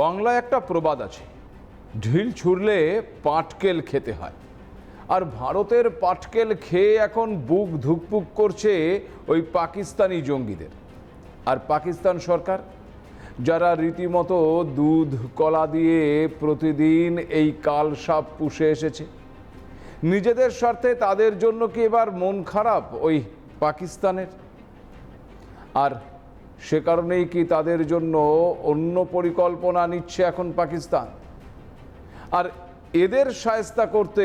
বাংলায় একটা প্রবাদ আছে, ঢিল ছুড়লে পাটকেল খেতে হয়। আর ভারতের পাটকেল খেয়ে এখন বুক ধুকপুক করছে ওই পাকিস্তানি জঙ্গিদের। আর পাকিস্তান সরকার, যারা রীতিমতো দুধ, কলা দিয়ে প্রতিদিন এই কাল সাপ পুষে এসেছে, নিজেদের স্বার্থে তাদের জন্য কি এবার মন খারাপ ওই পাকিস্তানের? আর সে কারণেই কি তাদের জন্য অন্য পরিকল্পনা নিচ্ছে এখন পাকিস্তান? আর এদের সায়স্তা করতে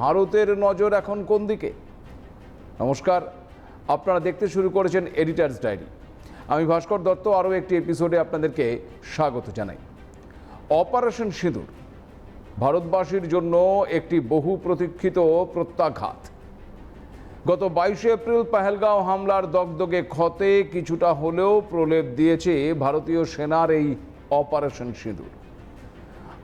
ভারতের নজর এখন কোন দিকে? নমস্কার, আপনারা দেখতে শুরু করেছেন এডিটার্স ডায়েরি আমি ভাস্কর দত্ত, আরও একটি এপিসোডে আপনাদেরকে স্বাগত জানাই। অপারেশন সিঁদুর, ভারতবাসীর জন্য একটি বহু প্রতীক্ষিত প্রত্যাঘাত। গত বাইশে এপ্রিল পাহেলগাঁও হামলার দগদগে ক্ষতে কিছুটা হলেও প্রলেপ দিয়েছে ভারতীয় সেনার এই অপারেশন সিঁদুর।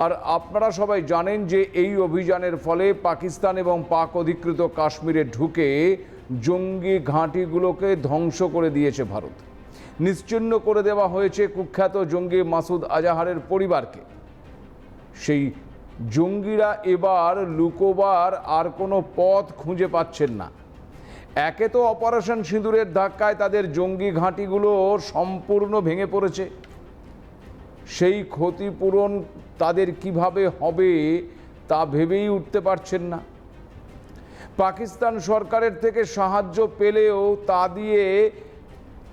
আর আপনারা সবাই জানেন যে এই অভিযানের ফলে পাকিস্তান এবং পাক অধিকৃত কাশ্মীরে ঢুকে জঙ্গি ঘাঁটিগুলোকে ধ্বংস করে দিয়েছে ভারত। নিশ্চিহ্ন করে দেওয়া হয়েছে কুখ্যাত জঙ্গি মাসুদ আজাহারের পরিবারকে। সেই জঙ্গিরা এবার লুকোবার আর কোনো পথ খুঁজে পাচ্ছেন না। একে তো অপারেশন সিঁদুরের ধাক্কায় তাদের জঙ্গি ঘাঁটিগুলো সম্পূর্ণ ভেঙে পড়েছে। সেই ক্ষতিপূরণ তাদের কীভাবে হবে তা ভেবেই উঠতে পারছেন না। পাকিস্তান সরকারের থেকে সাহায্য পেলেও তা দিয়ে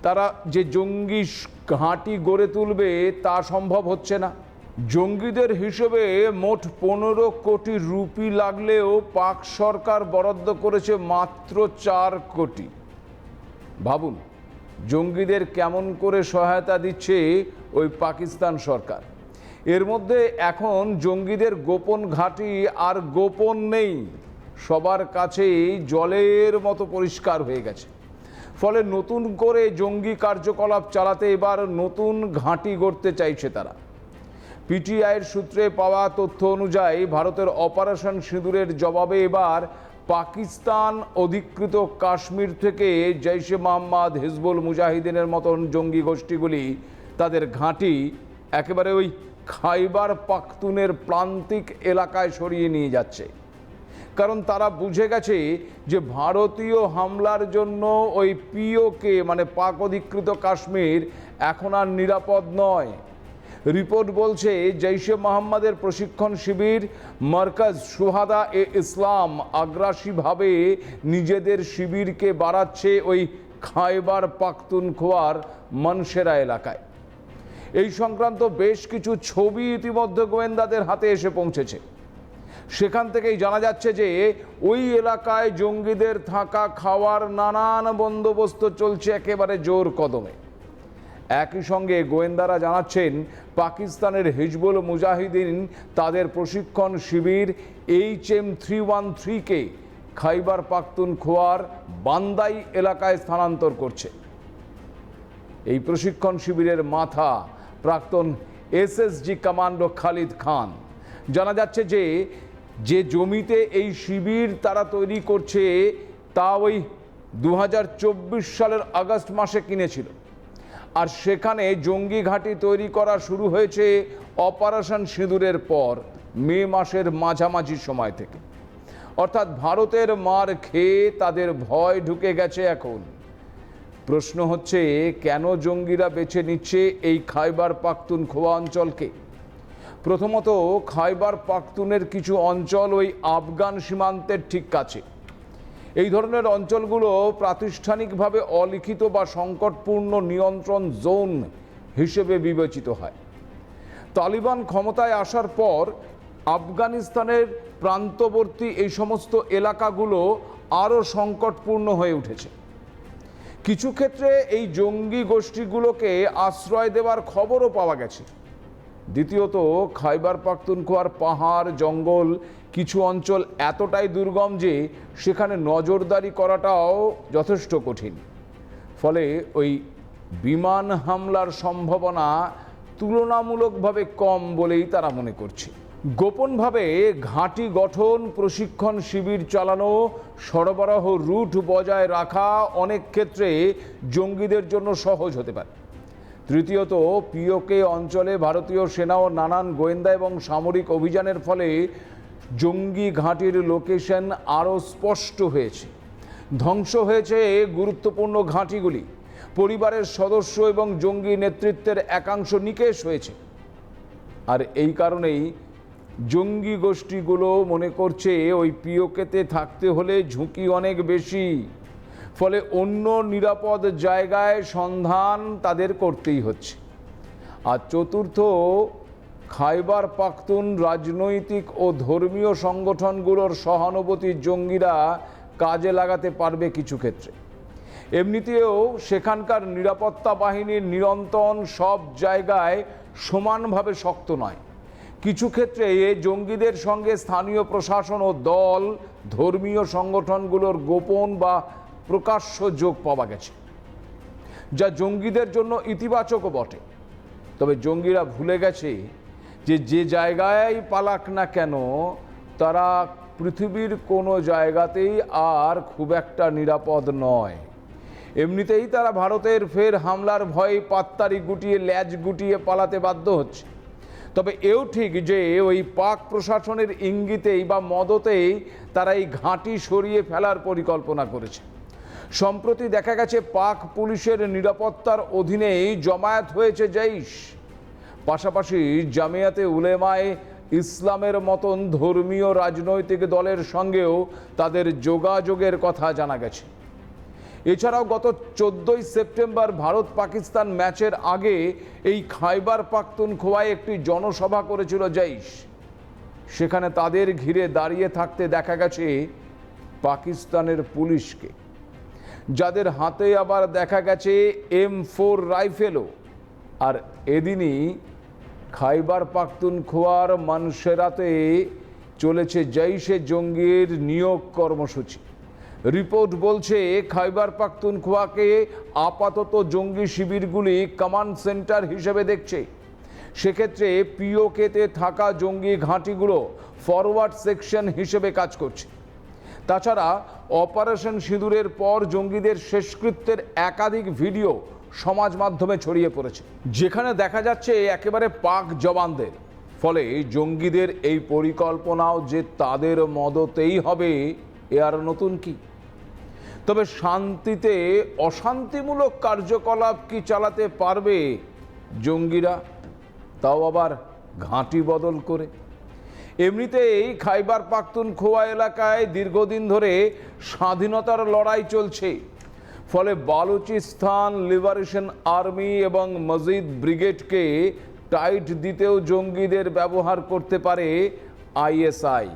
তারা যে জঙ্গি ঘাঁটি গড়ে তুলবে তা সম্ভব হচ্ছে না। জঙ্গিদের হিসেবে মোট পনেরো কোটি রুপি লাগলেও পাক সরকার বরাদ্দ করেছে মাত্র চার কোটি। ভাবুন, জঙ্গিদের কেমন করে সহায়তা দিচ্ছে ওই পাকিস্তান সরকার। এর মধ্যে এখন জঙ্গিদের গোপন ঘাঁটি আর গোপন নেই। সবার কাছেই জলের মতো পরিষ্কার হয়ে গেছে। ফলে নতুন করে জঙ্গি কার্যকলাপ চালাতে এবার নতুন ঘাঁটি গড়তে চাইছে তারা। পিটিআইয়ের সূত্রে পাওয়া তথ্য অনুযায়ী ভারতের অপারেশন সিঁদুরের জবাবে এবার পাকিস্তান অধিকৃত কাশ্মীর থেকে জৈশে মোহাম্মদ হিজবুল মুজাহিদিনের মতন জঙ্গি গোষ্ঠীগুলি তাদের ঘাঁটি একেবারে ওই খাইবার পাখতুনের প্রান্তিক এলাকায় সরিয়ে নিয়ে যাচ্ছে। কারণ তারা বুঝে গেছে যে ভারতীয় হামলার জন্য ওই পিওকে মানে পাক অধিকৃত কাশ্মীর এখন আর নিরাপদ নয়। রিপোর্ট বলছে জৈশে মোহাম্মদের প্রশিক্ষণ শিবির মার্কাজ সুহাদা এ ইসলাম আগ্রাসীভাবে নিজেদের শিবিরকে বাড়াচ্ছে ওই খাইবার পাখতুনখোয়ার মনসেরা এলাকায়। এই সংক্রান্ত বেশ কিছু ছবি ইতিমধ্যে গোয়েন্দাদের হাতে এসে পৌঁছেছে। সেখান থেকেই জানা যাচ্ছে যে ওই এলাকায় জঙ্গিদের থাকা খাওয়ার নানান বন্দোবস্ত চলছে একেবারে জোর কদমে। একই সঙ্গে গোয়েন্দারা জানাচ্ছেন, পাকিস্তানের হিজবুল মুজাহিদিন তাদের প্রশিক্ষণ শিবির এইচ এম থ্রি ওয়ান থ্রিকে খাইবার পাখতুনখোয়ার বান্দাই এলাকায় স্থানান্তর করছে। এই প্রশিক্ষণ শিবিরের মাথা প্রাক্তন এসএসজি কমান্ডো খালিদ খান। জানা যাচ্ছে যে যে জমিতে এই শিবির তারা তৈরি করছে, তা ওই দু হাজার চব্বিশ সালের আগস্ট মাসে কিনেছিল। আর সেখানে জঙ্গি ঘাঁটি তৈরি করা শুরু হয়েছে অপারেশন সিঁদুরের পর, মে মাসের মাঝামাঝি সময় থেকে। অর্থাৎ ভারতের মার খেয়ে তাদের ভয় ঢুকে গেছে এখন। প্রশ্ন হচ্ছে, কেন জঙ্গিরা বেছে নিচ্ছে এই খাইবার পাখতুনখোয়া অঞ্চলকে? প্রথমত, খাইবার পাখতুনের কিছু অঞ্চল ওই আফগান সীমান্তের ঠিক কাছে। এই ধরনের অঞ্চলগুলো প্রাতিষ্ঠানিকভাবে অলিখিত বা সংকটপূর্ণ নিয়ন্ত্রণ জোন হিসেবে বিবেচিত হয়। তালিবান ক্ষমতায় আসার পর আফগানিস্তানের প্রান্তবর্তী এই সমস্ত এলাকাগুলো আরও সংকটপূর্ণ হয়ে উঠেছে। কিছু ক্ষেত্রে এই জঙ্গি গোষ্ঠীগুলোকে আশ্রয় দেওয়ার খবরও পাওয়া গেছে। দ্বিতীয়ত, খাইবার পাখতুনখোয়ার পাহাড়, জঙ্গল কিছু অঞ্চল এতটাই দুর্গম যে সেখানে নজরদারি করাটাও যথেষ্ট কঠিন। ফলে ওই বিমান হামলার সম্ভাবনা তুলনামূলকভাবে কম বলেই তারা মনে করছে। গোপনভাবে ঘাঁটি গঠন, প্রশিক্ষণ শিবির চালানো, সরবরাহ রুট বজায় রাখা অনেক ক্ষেত্রে জঙ্গিদের জন্য সহজ হতে পারে। তৃতীয়ত, পিওকে অঞ্চলে ভারতীয় সেনা ও নানান গোয়েন্দা এবং সামরিক অভিযানের ফলে জঙ্গি ঘাঁটির লোকেশন আরও স্পষ্ট হয়েছে। ধ্বংস হয়েছে গুরুত্বপূর্ণ ঘাঁটিগুলি। পরিবারের সদস্য এবং জঙ্গি নেতৃত্বের একাংশ নিকেশ হয়েছে। আর এই কারণেই জঙ্গি গোষ্ঠীগুলো মনে করছে ওই পিওকেতে থাকতে হলে ঝুঁকি অনেক বেশি। ফলে অন্য নিরাপদ জায়গায় সন্ধান তাদের করতেই হচ্ছে। আর চতুর্থ খাইবার পাখতুন রাজনৈতিক ও ধর্মীয় সংগঠনগুলোর সহানুভূতি জঙ্গিরা কাজে লাগাতে পারবে কিছু ক্ষেত্রে। এমনিতেও সেখানকার নিরাপত্তা বাহিনীর নিরন্তন সব জায়গায় সমানভাবে শক্ত নয়। কিছু ক্ষেত্রে এ জঙ্গিদের সঙ্গে স্থানীয় প্রশাসন ও দল, ধর্মীয় সংগঠনগুলোর গোপন বা প্রকাশ্য যোগ পাওয়া গেছে, যা জঙ্গিদের জন্য ইতিবাচকও বটে। তবে জঙ্গিরা ভুলে গেছে যে যে জায়গায় পালাক না কেন, তারা পৃথিবীর কোনো জায়গাতেই আর খুব একটা নিরাপদ নয়। এমনিতেই তারা ভারতের ফের হামলার ভয়ে পাত্তারি গুটিয়ে, ল্যাজ গুটিয়ে পালাতে বাধ্য হচ্ছে। তবে এও ঠিক যে, ওই পাক প্রশাসনের ইঙ্গিতেই বা মদতেই তারা এই ঘাঁটি সরিয়ে ফেলার পরিকল্পনা করেছে। সম্প্রতি দেখা গেছে, পাক পুলিশের নিরাপত্তার অধীনেই জমায়েত হয়েছে জৈশ পাশাপাশি জামিয়াতে উলেমায় ইসলামের মতন ধর্মীয় রাজনৈতিক দলের সঙ্গেও তাদের যোগাযোগের কথা জানা গেছে। এছাড়াও গত চোদ্দোই সেপ্টেম্বর ভারত পাকিস্তান ম্যাচের আগে এই খাইবার পাখতুনখোয়ায় একটি জনসভা করেছিল জাইশ। সেখানে তাদের ঘিরে দাঁড়িয়ে থাকতে দেখা গেছে পাকিস্তানের পুলিশকে। যাদের হাতে আবার দেখা গেছে এম ফোর রাইফেলও। আর এদিনই খাইবার পাখতুনখোয়ার মানুষেরাতে চলেছে জৈশে জঙ্গির নিয়োগ কর্মসূচি। রিপোর্ট বলছে, খাইবার পাখতুনখোয়াকে আপাতত জঙ্গি শিবিরগুলি কমান্ড সেন্টার হিসেবে দেখছে। সেক্ষেত্রে পিওকেতে থাকা জঙ্গি ঘাঁটিগুলো ফরওয়ার্ড সেকশন হিসেবে কাজ করছে। তাছাড়া অপারেশন সিঁদুরের পর জঙ্গিদের শেষকৃত্যের একাধিক ভিডিও সমাজ মাধ্যমে ছড়িয়ে পড়েছে। যেখানে দেখা যাচ্ছে একেবারে পাক জবানদের ফলে জঙ্গিদের এই পরিকল্পনাও যে তাদের মদতেই হবে, এ আর নতুন কি? তবে শান্তিতে অশান্তিমূলক কার্যকলাপ কি চালাতে পারবে জঙ্গিরা? তাও আবার ঘাঁটি বদল করে। এমনিতেই খাইবার পাখতুনখোয়া এলাকায় দীর্ঘদিন ধরে স্বাধীনতার লড়াই চলছে। ফলে বালুচিস্তান লিবারেশন আর্মি এবং মজিদ ব্রিগেডকে টাইট দিতেও জঙ্গিদের ব্যবহার করতে পারে আইএসআই।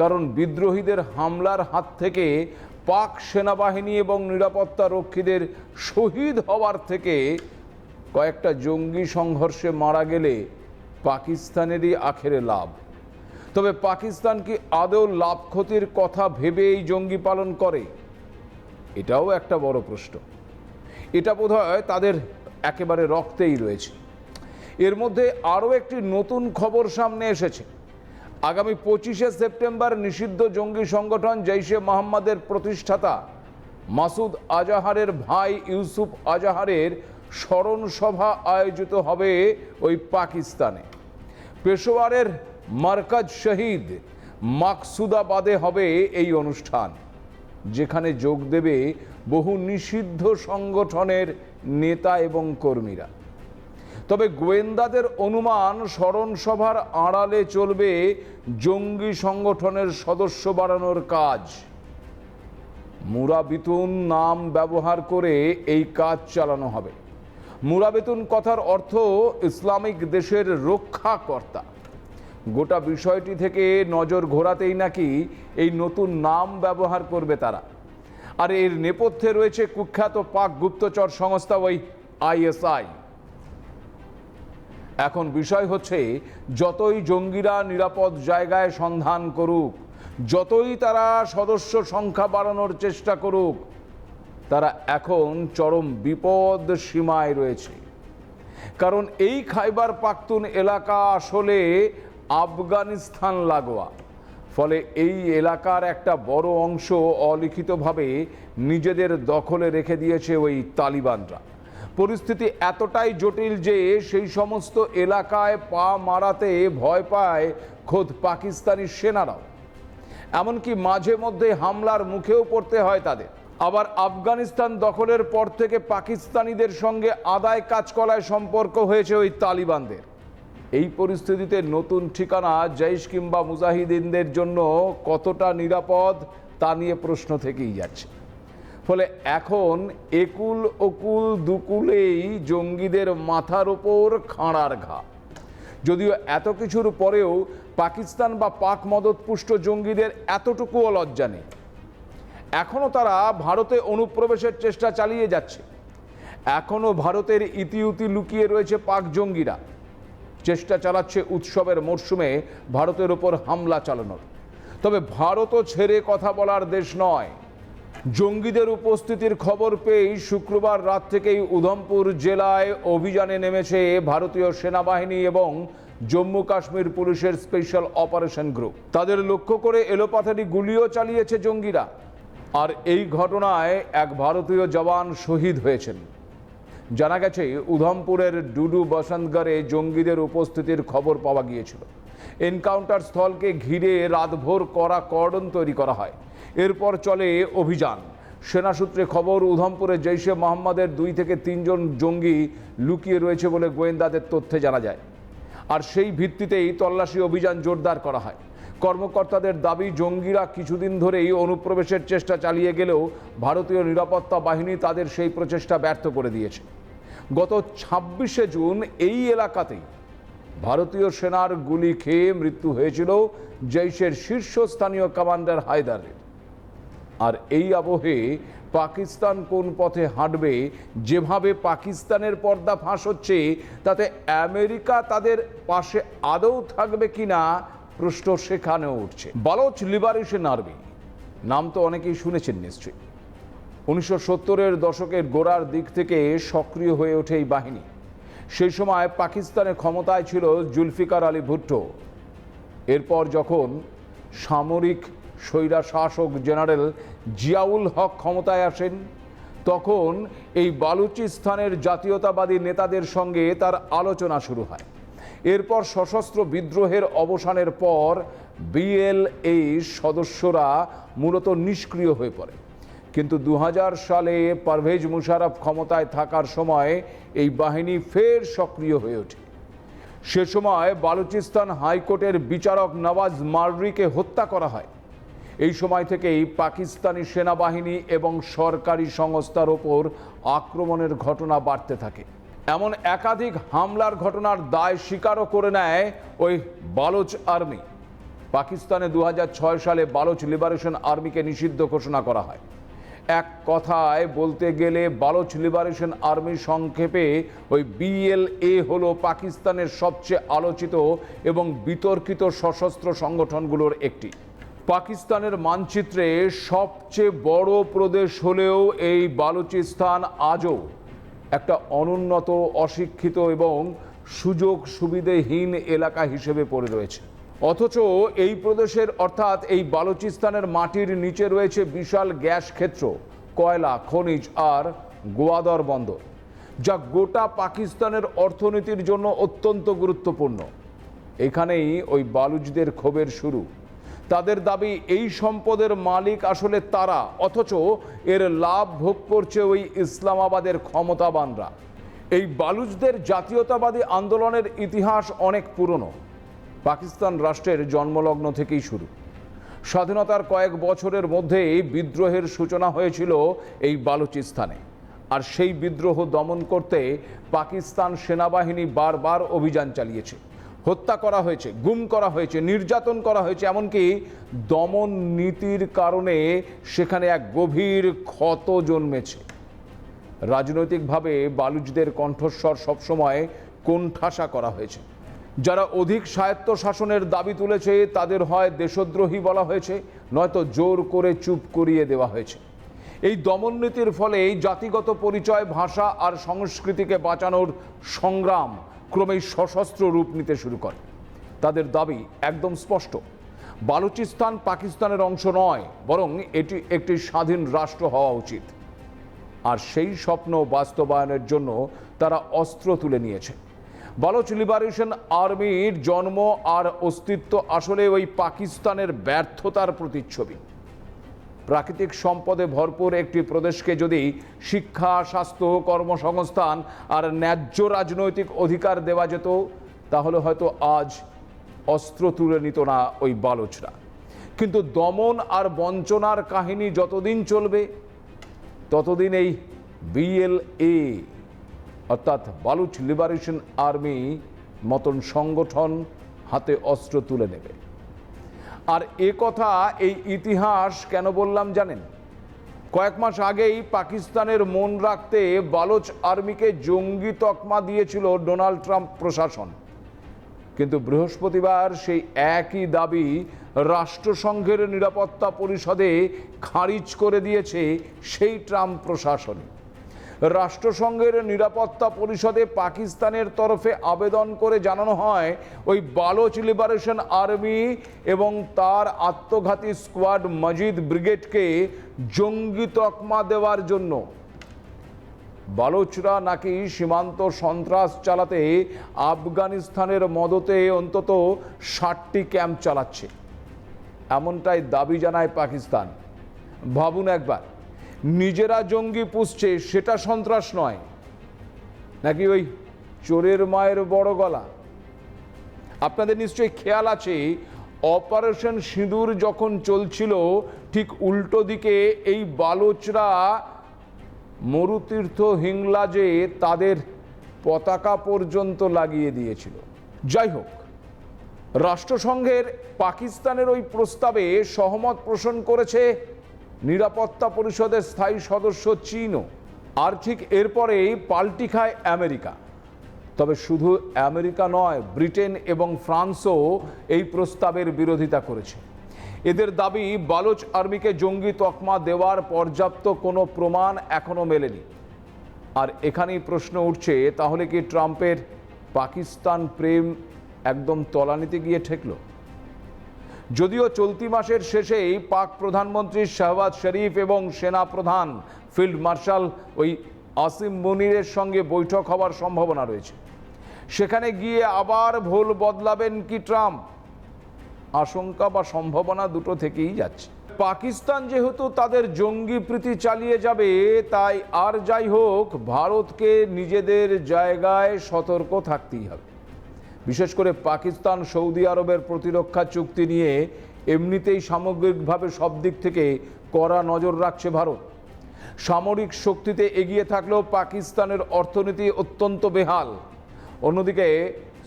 কারণ বিদ্রোহীদের হামলার হাত থেকে পাক সেনাবাহিনী এবং নিরাপত্তা রক্ষীদের শহীদ হওয়ার থেকে কয়েকটা জঙ্গি সংঘর্ষে মারা গেলে পাকিস্তানেরই আখেরে লাভ। তবে পাকিস্তান কি আদৌ লাভ ক্ষতির কথা ভেবে এই জঙ্গি পালন করে? এটাও একটা বড় প্রশ্ন। এটা বোধহয় তাদের একেবারে রক্তেই রয়েছে। এর মধ্যে আরও একটি নতুন খবর সামনে এসেছে। আগামী পঁচিশে সেপ্টেম্বর নিষিদ্ধ জঙ্গি সংগঠন জৈশে মোহাম্মদের প্রতিষ্ঠাতা মাসুদ আজাহারের ভাই ইউসুফ আজাহারের স্মরণ সভা আয়োজিত হবে ওই পাকিস্তানে। পেশোয়ারের মার্কাজ শহীদ মাকসুদাবাদে হবে এই অনুষ্ঠান। যেখানে যোগ দেবে বহু নিষিদ্ধ সংগঠনের নেতা এবং কর্মীরা। তবে গোয়েন্দাদের অনুমান স্মরণসভার আড়ালে চলবে জঙ্গি সংগঠনের সদস্য বাড়ানোর কাজ। মুরাবিতুন নাম ব্যবহার করে এই কাজ চালানো হবে। মুরাবিতুন কথার অর্থ ইসলামিক দেশের রক্ষাকর্তা। গোটা বিষয়টি থেকে নজর ঘোরাতেই নাকি এই নতুন নাম ব্যবহার করবে তারা। আর এর নেপথ্যে রয়েছে কুখ্যাত পাক গুপ্তচর সংস্থা ওই আইএসআই। এখন বিষয় হচ্ছে, যতই জঙ্গিরা নিরাপদ জায়গায় সন্ধান করুক, যতই তারা সদস্য সংখ্যা বাড়ানোর চেষ্টা করুক, তারা এখন চরম বিপদ সীমায় রয়েছে। কারণ এই খাইবার পাখতুন এলাকা আসলে আফগানিস্তান লাগোয়া। ফলে এই এলাকার একটা বড় অংশ অলিখিতভাবে নিজেদের দখলে রেখে দিয়েছে ওই তালিবানরা। পরিস্থিতি এতটাই জটিল যে সেই সমস্ত এলাকায় পা মারাতে ভয় পায় খোদ পাকিস্তানি সেনারাও। এমনকি মাঝে মধ্যে হামলার মুখেও পড়তে হয় তাদের। আবার আফগানিস্তান দখলের পর থেকে পাকিস্তানিদের সঙ্গে আদায় কাজকলায় সম্পর্ক হয়েছে ওই তালিবানদের। এই পরিস্থিতিতে নতুন ঠিকানা জৈশ কিংবা মুজাহিদিনদের জন্য কতটা নিরাপদ তা নিয়ে প্রশ্ন থেকেই যাচ্ছে। ফলে এখন একুল ওকুল দুকুলেই জঙ্গিদের মাথার ওপর খাঁড়ার ঘা। যদিও এত কিছুর পরেও পাকিস্তান বা পাক মদতপুষ্ট জঙ্গিদের এতটুকুও লজ্জা নেই। এখনও তারা ভারতে অনুপ্রবেশের চেষ্টা চালিয়ে যাচ্ছে। এখনও ভারতের ইতিউতি লুকিয়ে রয়েছে পাক জঙ্গিরা। চেষ্টা চালাচ্ছে উৎসবের মরশুমে ভারতের ওপর হামলা চালানোর। তবে ভারতও ছেড়ে কথা বলার দেশ নয়। জঙ্গিদের উপস্থিতির খবর পেয়েই শুক্রবার রাত থেকেই উধমপুর জেলায় অভিযানে নেমেছে ভারতীয় সেনাবাহিনী এবং জম্মু কাশ্মীর পুলিশের স্পেশাল অপারেশন গ্রুপ। তাদের লক্ষ্য করে এলোপাথারি গুলিও চালিয়েছে জঙ্গিরা। আর এই ঘটনায় এক ভারতীয় জওয়ান শহীদ হয়েছেন। জানা গেছে, উধমপুরের ডুডু বসন্তগড়ে জঙ্গিদের উপস্থিতির খবর পাওয়া গিয়েছিল। এনকাউন্টার স্থলকে ঘিরে রাতভর করা কর্ডন তৈরি করা হয়। এরপর চলে অভিযান। সেনা সূত্রে খবর, উধমপুরে জৈশে মোহাম্মদের দুই থেকে তিনজন জঙ্গি লুকিয়ে রয়েছে বলে গোয়েন্দাদের তথ্যে জানা যায়। আর সেই ভিত্তিতেই তল্লাশি অভিযান জোরদার করা হয়। কর্মকর্তাদের দাবি, জঙ্গিরা কিছুদিন ধরেই অনুপ্রবেশের চেষ্টা চালিয়ে গেলেও ভারতীয় নিরাপত্তা বাহিনী তাদের সেই প্রচেষ্টা ব্যর্থ করে দিয়েছে। গত ছাব্বিশে জুন এই এলাকাতেই ভারতীয় সেনার গুলি খেয়ে মৃত্যু হয়েছিল জৈশের শীর্ষস্থানীয় কমান্ডার হায়দারের। আর এই আবহে পাকিস্তান কোন পথে হাঁটবে, যেভাবে পাকিস্তানের পর্দা ফাঁস হচ্ছে, তাতে আমেরিকা তাদের পাশে আদৌ থাকবে কিনা প্রশ্ন সেখানেও উঠছে। বালোচ লিবারেশন আর্মি, নাম তো অনেকেই শুনেছেন নিশ্চয়ই। উনিশশো সত্তরের দশকের গোড়ার দিক থেকে সক্রিয় হয়ে ওঠে এই বাহিনী। সেই সময় পাকিস্তানের ক্ষমতায় ছিল জুলফিকার আলী ভুট্টো। এরপর যখন সামরিক স্বৈরা শাসক জেনারেল জিয়াউল হক ক্ষমতায় আসেন, তখন এই বালুচিস্তানের জাতীয়তাবাদী নেতাদের সঙ্গে তার আলোচনা শুরু হয়। এরপর সশস্ত্র বিদ্রোহের অবসানের পর বিএলএ সদস্যরা মূলত নিষ্ক্রিয় হয়ে পড়ে। কিন্তু দু হাজার সালে পারভেজ মুশারফ ক্ষমতায় থাকার সময় এই বাহিনী ফের সক্রিয় হয়ে ওঠে। সে সময় বালুচিস্তান হাইকোর্টের বিচারক নওয়াজ মার্রিকে হত্যা করা হয়। এই সময় থেকেই পাকিস্তানি সেনাবাহিনী এবং সরকারি সংস্থার ওপর আক্রমণের ঘটনা বাড়তে থাকে। এমন একাধিক হামলার ঘটনার দায় স্বীকারও করে নেয় ওই বালোচ আর্মি। পাকিস্তানে দু হাজার ছয় সালে বালোচ লিবারেশন আর্মিকে নিষিদ্ধ ঘোষণা করা হয়। এক কথায় বলতে গেলে বালোচ লিবারেশন আর্মি সংক্ষেপে ওই বিএলএ হলো পাকিস্তানের সবচেয়ে আলোচিত এবং বিতর্কিত সশস্ত্র সংগঠনগুলোর একটি। পাকিস্তানের মানচিত্রে সবচেয়ে বড় প্রদেশ হলেও এই বালুচিস্তান আজও একটা অনুন্নত, অশিক্ষিত এবং সুযোগ সুবিধেহীন এলাকা হিসেবে পড়ে রয়েছে। অথচ এই প্রদেশের, অর্থাৎ এই বালুচিস্তানের মাটির নিচে রয়েছে বিশাল গ্যাস ক্ষেত্র, কয়লা, খনিজ আর গোয়াদর বন্দর, যা গোটা পাকিস্তানের অর্থনীতির জন্য অত্যন্ত গুরুত্বপূর্ণ। এখানেই ওই বালুচদের ক্ষোভের শুরু। তাদের দাবি, এই সম্পদের মালিক আসলে তারা, অথচ এর লাভ ভোগ করছে ওই ইসলামাবাদের ক্ষমতাবানরা। এই বালুচদের জাতীয়তাবাদী আন্দোলনের ইতিহাস অনেক পুরনো। পাকিস্তান রাষ্ট্রের জন্মলগ্ন থেকেই শুরু। স্বাধীনতার কয়েক বছরের মধ্যেই বিদ্রোহের সূচনা হয়েছিল এই বালুচিস্তানে। আর সেই বিদ্রোহ দমন করতে পাকিস্তান সেনাবাহিনী বারবার অভিযান চালিয়েছে। হত্যা করা হয়েছে, গুম করা হয়েছে, নির্যাতন করা হয়েছে, এমনকি দমন নীতির কারণে সেখানে এক গভীর ক্ষত জন্মেছে। রাজনৈতিকভাবে বালুচদের কণ্ঠস্বর সবসময় কোণঠাসা করা হয়েছে। যারা অধিক স্বায়ত্ত শাসনের দাবি তুলেছে, তাদের হয় দেশদ্রোহী বলা হয়েছে, নয়তো জোর করে চুপ করিয়ে দেওয়া হয়েছে। এই দমননীতির ফলে এই জাতিগত পরিচয়, ভাষা আর সংস্কৃতিকে বাঁচানোর সংগ্রাম ক্রমেই সশস্ত্র রূপ নিতে শুরু করে। তাদের দাবি একদম স্পষ্ট, বালুচিস্তান পাকিস্তানের অংশ নয়, বরং এটি একটি স্বাধীন রাষ্ট্র হওয়া উচিত। আর সেই স্বপ্ন বাস্তবায়নের জন্য তারা অস্ত্র তুলে নিয়েছে। বালোচ লিবারেশন আর্মির জন্ম আর অস্তিত্ব আসলে ওই পাকিস্তানের ব্যর্থতার প্রতিচ্ছবি। প্রাকৃতিক সম্পদে ভরপুর একটি প্রদেশকে যদি শিক্ষা, স্বাস্থ্য, কর্মসংস্থান আর ন্যায্য রাজনৈতিক অধিকার দেওয়া যেত, তাহলে হয়তো আজ অস্ত্র তুলে নিত না ওই বালোচরা। কিন্তু দমন আর বঞ্চনার কাহিনী যতদিন চলবে, ততদিন এই বিএলএ অর্থাৎ বালুচ লিবারেশন আর্মি মতন সংগঠন হাতে অস্ত্র তুলে নেবে। আর এ কথা, এই ইতিহাস কেন বললাম জানেন? কয়েক মাস আগেই পাকিস্তানের মন রাখতে বালোচ আর্মিকে জঙ্গি তকমা দিয়েছিল ডোনাল্ড ট্রাম্প প্রশাসন। কিন্তু বৃহস্পতিবার সেই একই দাবি রাষ্ট্রসংঘের নিরাপত্তা পরিষদে খারিজ করে দিয়েছে সেই ট্রাম্প প্রশাসন। রাষ্ট্রসংঘের নিরাপত্তা পরিষদে পাকিস্তানের তরফে আবেদন করে জানানো হয়, ওই বালোচ লিবারেশন আর্মি এবং তার আত্মঘাতী স্কোয়াড মজিদ ব্রিগেডকে জঙ্গি তকমা দেওয়ার জন্য। বালোচরা নাকি সীমান্ত সন্ত্রাস চালাতে আফগানিস্তানের মদতে অন্তত ষাটটি ক্যাম্প চালাচ্ছে। এমনটাই দাবি জানায় পাকিস্তান। ভাবুন একবার। নিজেরা জঙ্গি পুষছে, সেটা সন্ত্রাস নয়। নাকি ওই চোরের মায়ের বড় গলা? আপনাদের নিশ্চয়ই খেয়াল আছে, অপারেশন সিঁদুর যখন চলছিল, ঠিক উল্টো দিকে এই বালোচরা মরুতীর্থ হিংলাজে তাদের পতাকা পর্যন্ত লাগিয়ে দিয়েছিল। যাই হোক, রাষ্ট্রসংঘের পাকিস্তানের ওই প্রস্তাবে সহমত পোষণ করেছে নিরাপত্তা পরিষদের স্থায়ী সদস্য চীনও। আর ঠিক এরপরেই পাল্টি খায় আমেরিকা। তবে শুধু আমেরিকা নয়, ব্রিটেন এবং ফ্রান্সও এই প্রস্তাবের বিরোধিতা করেছে। এদের দাবি বালোচ আর্মিকে জঙ্গি তকমা দেওয়ার পর্যাপ্ত কোনো প্রমাণ এখনও মেলেনি। আর এখানেই প্রশ্ন উঠছে, তাহলে কি ট্রাম্পের পাকিস্তান প্রেম একদম তলানিতে গিয়ে ঠেকলো? যদিও চলতি মাসের শেষেই পাক প্রধানমন্ত্রী শাহবাজ শরীফ এবং সেনা প্রধান ফিল্ড মার্শাল ওই আসিম মুনিরের সঙ্গে বৈঠক হওয়ার সম্ভাবনা রয়েছে। সেখানে গিয়ে আবার ভুল বদলাবেন কি ট্রাম্প? আশঙ্কা বা সম্ভাবনা দুটো থেকেই যাচ্ছে। পাকিস্তান যেহেতু তাদের জঙ্গি প্রীতি চালিয়ে যাবে, তাই আর যাই হোক, ভারতকে নিজেদের জায়গায় সতর্ক থাকতেই হবে। বিশেষ করে পাকিস্তান, সৌদি আরবের প্রতিরক্ষা চুক্তি নিয়ে এমনিতেই সামগ্রিকভাবে সব দিক থেকে কড়া নজর রাখছে ভারত। সামরিক শক্তিতে এগিয়ে থাকলেও পাকিস্তানের অর্থনীতি অত্যন্ত বেহাল। অন্যদিকে,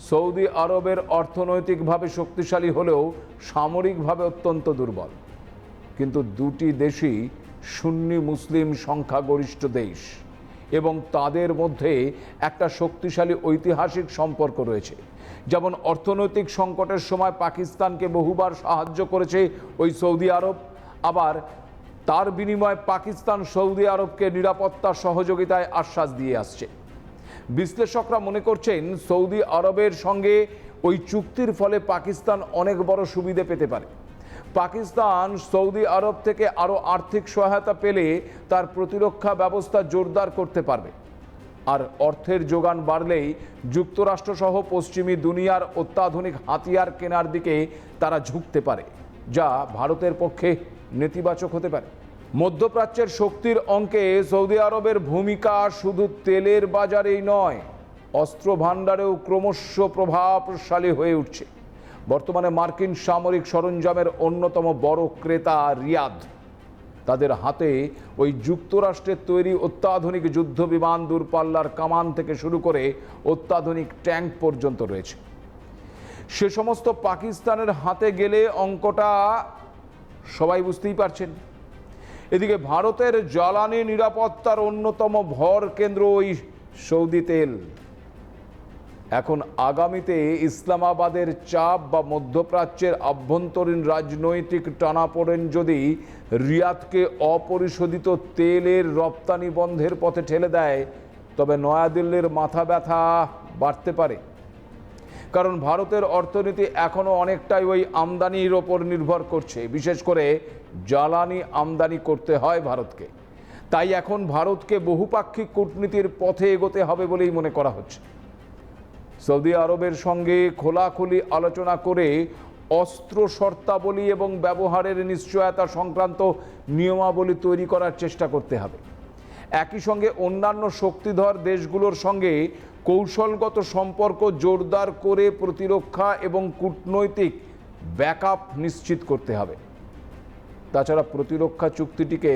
সৌদি আরবের অর্থনৈতিকভাবে শক্তিশালী হলেও সামরিকভাবে অত্যন্ত দুর্বল। কিন্তু দুটি দেশই সুন্নি মুসলিম সংখ্যাগরিষ্ঠ দেশ। এবং তাদের মধ্যে একটা শক্তিশালী ঐতিহাসিক সম্পর্ক রয়েছে। যেমন অর্থনৈতিক সংকটের সময় পাকিস্তানকে বহুবার সাহায্য করেছে ওই সৌদি আরব, আবার তার বিনিময়ে পাকিস্তান সৌদি আরবকে নিরাপত্তা সহযোগিতায় আশ্বাস দিয়ে আসছে। বিশ্লেষকরা মনে করছেন সৌদি আরবের সঙ্গে ওই চুক্তির ফলে পাকিস্তান অনেক বড় সুবিধে পেতে পারে। পাকিস্তান, সৌদি আরব থেকে আরও আর্থিক সহায়তা পেলে তার প্রতিরক্ষা ব্যবস্থা জোরদার করতে পারবে। আর অর্থের যোগান বাড়লেই যুক্তরাষ্ট্রসহ পশ্চিমী দুনিয়ার অত্যাধুনিক হাতিয়ার কেনার দিকে তারা ঝুঁকতে পারে, যা ভারতের পক্ষে নেতিবাচক হতে পারে। মধ্যপ্রাচ্যের শক্তির অঙ্কে সৌদি আরবের ভূমিকা শুধু তেলের বাজারেই নয় অস্ত্র ভাণ্ডারেও ক্রমশ প্রভাবশালী হয়ে উঠছে। বর্তমানে মার্কিন সামরিক সরঞ্জামের অন্যতম বড় ক্রেতা রিয়াদ। তাদের হাতে ওই যুক্তরাষ্ট্রের তৈরি অত্যাধুনিক যুদ্ধ বিমান দূরপাল্লার কামান থেকে শুরু করে অত্যাধুনিক ট্যাঙ্ক পর্যন্ত রয়েছে। সে সমস্ত পাকিস্তানের হাতে গেলে অঙ্কটা সবাই বুঝতেই পারছেন। এদিকে ভারতের জ্বালানি নিরাপত্তার অন্যতম ভর কেন্দ্র ওই সৌদি তেল। এখন আগামীতে ইসলামাবাদের চাপ বা মধ্যপ্রাচ্যের আভ্যন্তরীণ রাজনৈতিক টানাপোড়েন যদি রিয়াদকে অপরিশোধিত তেলের রপ্তানি বন্ধের পথে ঠেলে দেয়, তবে নয়াদিল্লির মাথা ব্যথা বাড়তে পারে। কারণ ভারতের অর্থনীতি এখনও অনেকটাই ওই আমদানির ওপর নির্ভর করছে। বিশেষ করে জ্বালানি আমদানি করতে হয় ভারতকে। তাই এখন ভারতকে বহুপাক্ষিক কূটনীতির পথে এগোতে হবে বলেই মনে করা হচ্ছে। সৌদি আরবের সঙ্গে খোলাখুলি আলোচনা করে অস্ত্র শর্তাবলী এবং ব্যবহারের নিশ্চয়তা সংক্রান্ত নিয়মাবলী তৈরি করার চেষ্টা করতে হবে। একই সঙ্গে অন্যান্য শক্তিধর দেশগুলোর সঙ্গে কৌশলগত সম্পর্ক জোরদার করে প্রতিরক্ষা এবং কূটনৈতিক ব্যাকআপ নিশ্চিত করতে হবে। তাছাড়া প্রতিরক্ষা চুক্তিটিকে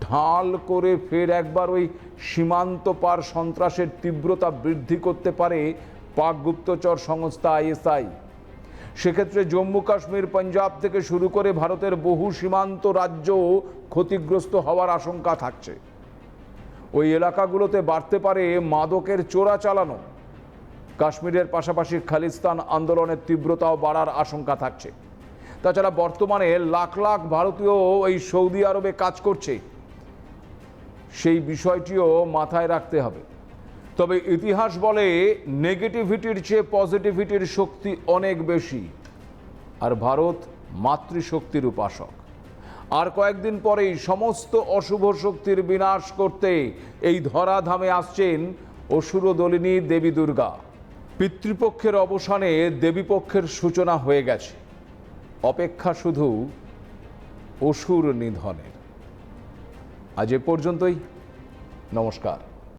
ঢাল করে ফের একবার ওই সীমান্ত পার সন্ত্রাসের তীব্রতা বৃদ্ধি করতে পারে পাক গুপ্তচর সংস্থা আইএসআই। সেক্ষেত্রে জম্মু কাশ্মীর, পাঞ্জাব থেকে শুরু করে ভারতের বহু সীমান্ত রাজ্য ক্ষতিগ্রস্ত হওয়ার আশঙ্কা থাকছে। ওই এলাকাগুলোতে বাড়তে পারে মাদকের চোরা চালানো। কাশ্মীরের পাশাপাশি খালিস্তান আন্দোলনের তীব্রতাও বাড়ার আশঙ্কা থাকছে। তাছাড়া বর্তমানে লাখ লাখ ভারতীয় এই সৌদি আরবে কাজ করছে। সেই বিষয়টিও মাথায় রাখতে হবে। তবে ইতিহাস বলে নেগেটিভিটির চেয়ে পজিটিভিটির শক্তি অনেক বেশি। আর ভারত মাতৃশক্তির উপাসক। আর কয়েকদিন পরেই সমস্ত অশুভ শক্তির বিনাশ করতে এই ধরাধামে আসছেন অসুরদলিনী দেবী দুর্গা। পিতৃপক্ষের অবসানে দেবীপক্ষের সূচনা হয়ে গেছে। অপেক্ষা শুধু অসুর নিধনের। আজ এ পর্যন্তই। নমস্কার।